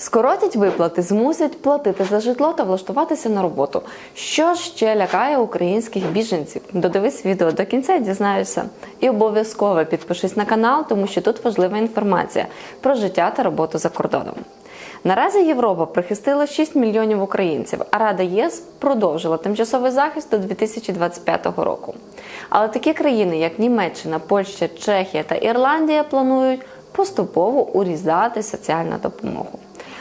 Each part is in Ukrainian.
Скоротять виплати, змусять платити за житло та влаштуватися на роботу. Що ще лякає українських біженців? Додивись відео до кінця, дізнаєшся. І обов'язково підпишись на канал, тому що тут важлива інформація про життя та роботу за кордоном. Наразі Європа прихистила 6 мільйонів українців, а Рада єС продовжила тимчасовий захист до 2025 року. Але такі країни, як Німеччина, Польща, Чехія та Ірландія, планують поступово урізати соціальну допомогу.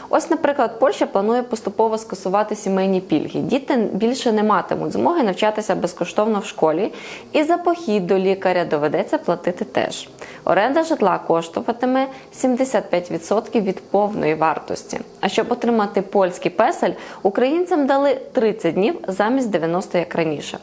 Ось, наприклад, Польща планує поступово скасувати сімейні пільги. Діти більше не матимуть змоги навчатися безкоштовно в школі, і за похід до лікаря доведеться платити теж. Оренда житла коштуватиме 75% від повної вартості. А щоб отримати польський песель, українцям дали 30 днів замість 90 як раніше.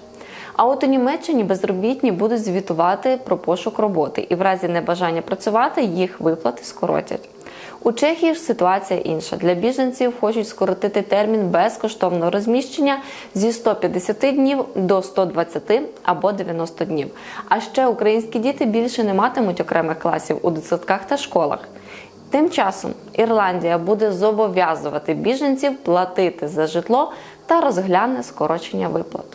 А от у Німеччині безробітні будуть звітувати про пошук роботи, і в разі небажання працювати їх виплати скоротять. У Чехії ж ситуація інша. Для біженців хочуть скоротити термін безкоштовного розміщення зі 150 днів до 120 або 90 днів. А ще українські діти більше не матимуть окремих класів у дитсадках та школах. Тим часом Ірландія буде зобов'язувати біженців платити за житло та розгляне скорочення виплат.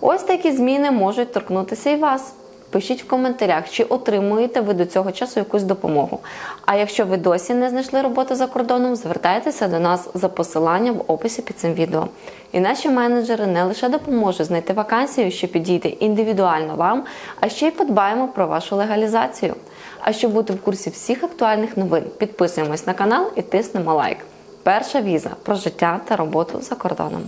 Ось такі зміни можуть торкнутися і вас. Пишіть в коментарях, чи отримуєте ви до цього часу якусь допомогу. А якщо ви досі не знайшли роботу за кордоном, звертайтеся до нас за посиланням в описі під цим відео. І наші менеджери не лише допоможуть знайти вакансію, що підійде індивідуально вам, а ще й подбаємо про вашу легалізацію. А щоб бути в курсі всіх актуальних новин, підписуємось на канал і тиснемо лайк. Перша віза про життя та роботу за кордоном.